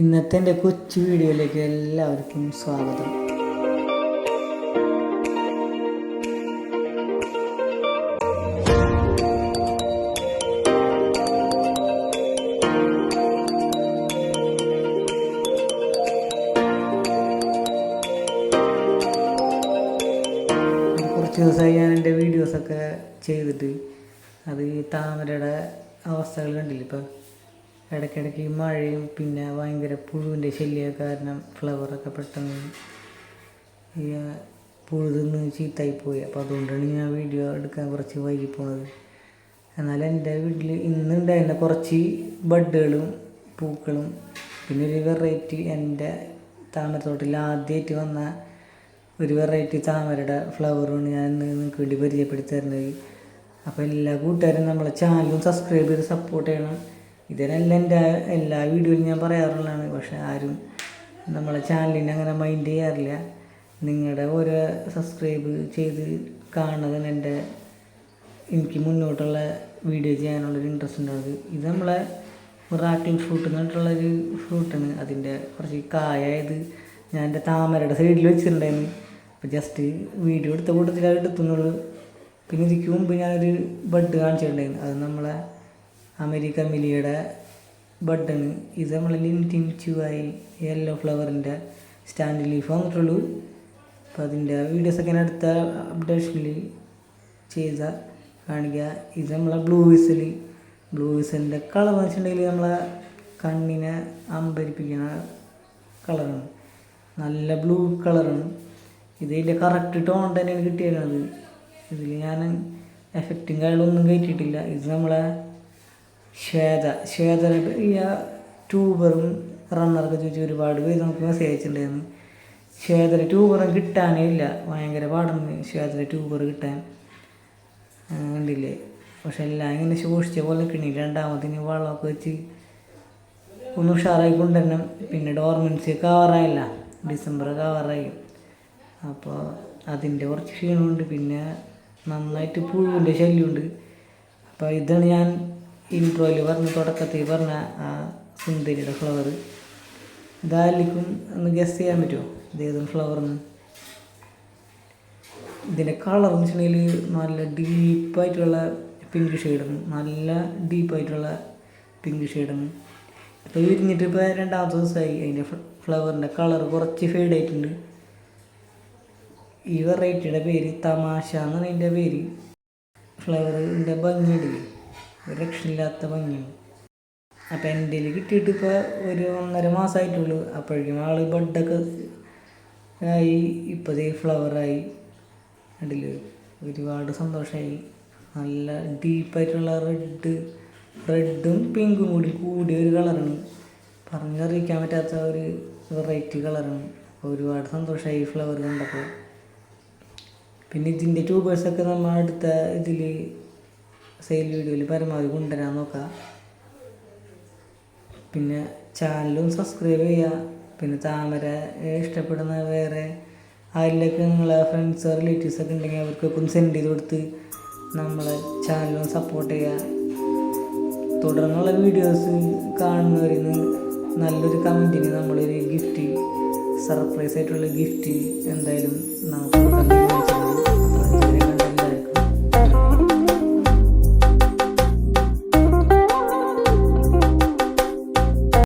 ഇന്നത്തെ എന്റെ കൊച്ചു വീഡിയോയിലേക്ക് എല്ലാവർക്കും സ്വാഗതം. കുറച്ച് ദിവസമായി ഞാൻ എന്റെ വീഡിയോസൊക്കെ ചെയ്തിട്ട് അത് താമരയുടെ അവസ്ഥകൾ കണ്ടില്ല ഇപ്പം? ഇടയ്ക്കിടയ്ക്ക് മഴയും പിന്നെ ഭയങ്കര പുഴുവിന്റെ ശല്യം കാരണം ഫ്ലവറൊക്കെ പെട്ടെന്ന് ഈ പുഴു തിന്ന് ചീത്തായിപ്പോയി അപ്പോൾ അതുകൊണ്ടാണ് ഞാൻ വീഡിയോ എടുക്കാൻ കുറച്ച് വൈകി പോണത്. എന്നാൽ എന്റെ വീട്ടിൽ ഇന്നുണ്ടായിരുന്ന കുറച്ച് ബഡുകളും പൂക്കളും പിന്നെ ഒരു വെറൈറ്റി എന്റെ താമരത്തോട്ടിൽ ആദ്യമായിട്ട് വന്ന ഒരു വെറൈറ്റി താമരയുടെ ഫ്ലവറാണ് ഞാൻ ഇന്ന് നിങ്ങൾക്ക് വേണ്ടി പരിചയപ്പെടുത്തി തരുന്നത്. അപ്പോൾ എല്ലാ കൂട്ടുകാരും നമ്മളെ ചാനലും സബ്സ്ക്രൈബ് ചെയ്ത് സപ്പോർട്ട് ചെയ്യണം. ഇതിനെല്ലാം എന്റെ എല്ലാ വീഡിയോയിലും ഞാൻ പറയാറുള്ളതാണ്. പക്ഷെ ആരും നമ്മളെ ചാനലിനെ അങ്ങനെ മൈൻഡ് ചെയ്യാറില്ല. നിങ്ങളുടെ ഓരോ സബ്സ്ക്രൈബ് ചെയ്ത് കാണുന്നതിന് എന്റെ എനിക്ക് മുന്നോട്ടുള്ള വീഡിയോ ചെയ്യാനുള്ളൊരു ഇൻട്രസ്റ്റ് ഉണ്ടാവും ഇത് നമ്മളെ റാക്കിൾ ഫ്രൂട്ട് എന്ന് പറഞ്ഞിട്ടുള്ളൊരു ഫ്രൂട്ടാണ് അതിന്റെ കുറച്ച് കായത് ഞാൻ എന്റെ താമരയുടെ സൈഡിൽ വെച്ചിട്ടുണ്ടായിരുന്നു. അപ്പോൾ ജസ്റ്റ് വീഡിയോ എടുത്ത കൂട്ടത്തിൽ അത് എടുത്തുന്നുള്ളൂ. പിന്നെ ഇതിക്ക് മുമ്പ് ഞാനൊരു ബഡ് കാണിച്ചിട്ടുണ്ടായിരുന്നു. അത് നമ്മളെ അമേരിക്ക മിലിയുടെ ബട്ടൺ. ഇത് നമ്മൾ നമ്മളെ ലിന്റിൻ ചുവായി യെല്ലോ ഫ്ലവറിന്റെ സ്റ്റാൻഡ് ലീഫ് വന്നിട്ടുള്ളൂ. അപ്പോൾ അതിന്റെ വീഡിയോസൊക്കെ ഞാൻ അടുത്ത അപ്ഡേഷനിൽ ചെയ്ത കാണിക്കുക ഇത് നമ്മളെ ബ്ലൂ വിസിൽ. ബ്ലൂ വിസിലിന്റെ കളർ എന്ന് വെച്ചിട്ടുണ്ടെങ്കിൽ നമ്മളെ കണ്ണിനെ അമ്പരിപ്പിക്കുന്ന കളറാണ്. നല്ല ബ്ലൂ കളറാണ്. ഇതിന്റെ കറക്റ്റ് ടോൺ തന്നെയാണ് കിട്ടിയേക്കുന്നത് ഇതിൽ ഞാൻ എഫക്റ്റും കാര്യങ്ങളൊന്നും കയറ്റിയിട്ടില്ല ഇത് നമ്മളെ ശ്വേത ശ്വേത ഈ ട്യൂബറും റണ്ണറൊക്കെ ചോദിച്ച് ഒരുപാട് പേര് നമുക്ക് മെസ്സേജ് അയച്ചിട്ടുണ്ടായിരുന്നു. ശ്വേതര ട്യൂബറും കിട്ടാനേ ഇല്ല. ഭയങ്കര പാടുന്നു ശ്വേതര ട്യൂബർ കിട്ടാൻ. ഉണ്ടില്ലേ പക്ഷെ എല്ലാം ഇങ്ങനെ ശോഷിച്ച പോലെ കിണി രണ്ടാമത്തിന് വെള്ളമൊക്കെ വെച്ച് ഒന്ന് ഉഷാറായി കൊണ്ടുവരണം. പിന്നെ ഡോർമെൻസി കവറായില്ല ഡിസംബർ കവറായി അപ്പോൾ അതിന്റെ കുറച്ച് ക്ഷീണമുണ്ട്. പിന്നെ നന്നായിട്ട് പുഴുവിന്റെ ശല്യമുണ്ട്. അപ്പോൾ ഇതാണ് ഞാൻ ഇൻട്രോയിൽ പറഞ്ഞ തുടക്കത്തിൽ പറഞ്ഞ ആ സുന്ദരിയുടെ ഫ്ലവർ ദാലിക്കും ഒന്ന് ഗസ് ചെയ്യാൻ പറ്റുമോ? ഇതേതും ഫ്ലവറിന്ന് ഇതിന്റെ കളർ എന്ന് വെച്ചിട്ടുണ്ടെങ്കിൽ നല്ല ഡീപ്പായിട്ടുള്ള പിങ്ക് ഷെയ്ഡാണ് നല്ല ഡീപ്പായിട്ടുള്ള പിങ്ക് ഷെയ്ഡാണ് ഇപ്പോൾ വിരിഞ്ഞിട്ട് ഇപ്പോൾ രണ്ടാമത്തെ ദിവസമായി അതിന്റെ ഫ്ലവറിന്റെ കളർ കുറച്ച് ഫെയ്ഡ് ആയിട്ടുണ്ട്. ഈ വെറൈറ്റിയുടെ പേര് തമാശ എന്നാണ് അതിന്റെ പേര്. ഫ്ലവറിന്റെ ഭംഗിയുണ്ട് ഒരു രക്ഷയില്ലാത്ത ഭംഗിയാണ്. അപ്പോൾ എന്റെ കിട്ടിയിട്ട് ഇപ്പോൾ ഒരു ഒന്നര മാസമായിട്ടുള്ളൂ. അപ്പോഴേക്കും ആൾ ബഡൊക്കെ ആയി ഇപ്പോൾ ഈ ഫ്ലവറായി അതിൽ ഒരുപാട് സന്തോഷമായി നല്ല ഡീപ്പായിട്ടുള്ള റെഡ് റെഡും പിങ്കും കൂടി കൂടിയ ഒരു കളറാണ് പറഞ്ഞറിയിക്കാൻ പറ്റാത്ത ഒരു വെറൈറ്റി കളറാണ് ഒരുപാട് സന്തോഷമായി ഫ്ലവർ കണ്ടപ്പോൾ പിന്നെ ഇതിന്റെ ട്യൂബേഴ്സൊക്കെ നമ്മൾ അടുത്ത ഇതിൽ സെയിൽ വീഡിയോയിൽ പരമാവധി കൊണ്ടുവരാൻ നോക്കുക പിന്നെ ചാനലും സബ്സ്ക്രൈബ് ചെയ്യുക പിന്നെ താമര ഇഷ്ടപ്പെടുന്ന വേറെ അതിലൊക്കെ നിങ്ങളെ ഫ്രണ്ട്സ് റിലേറ്റീവ്സ് ഒക്കെ ഉണ്ടെങ്കിൽ അവർക്കൊക്കെ ഒന്ന് സെൻഡ് ചെയ്ത് കൊടുത്ത് നമ്മളെ ചാനലും സപ്പോർട്ട് ചെയ്യുക തുടർന്നുള്ള വീഡിയോസ് കാണുന്നവരിൽ നിന്ന് നല്ലൊരു കമന്റിന് നമ്മളൊരു ഗിഫ്റ്റ് സർപ്രൈസ് ആയിട്ടുള്ള ഗിഫ്റ്റ് എന്തായാലും നമുക്ക്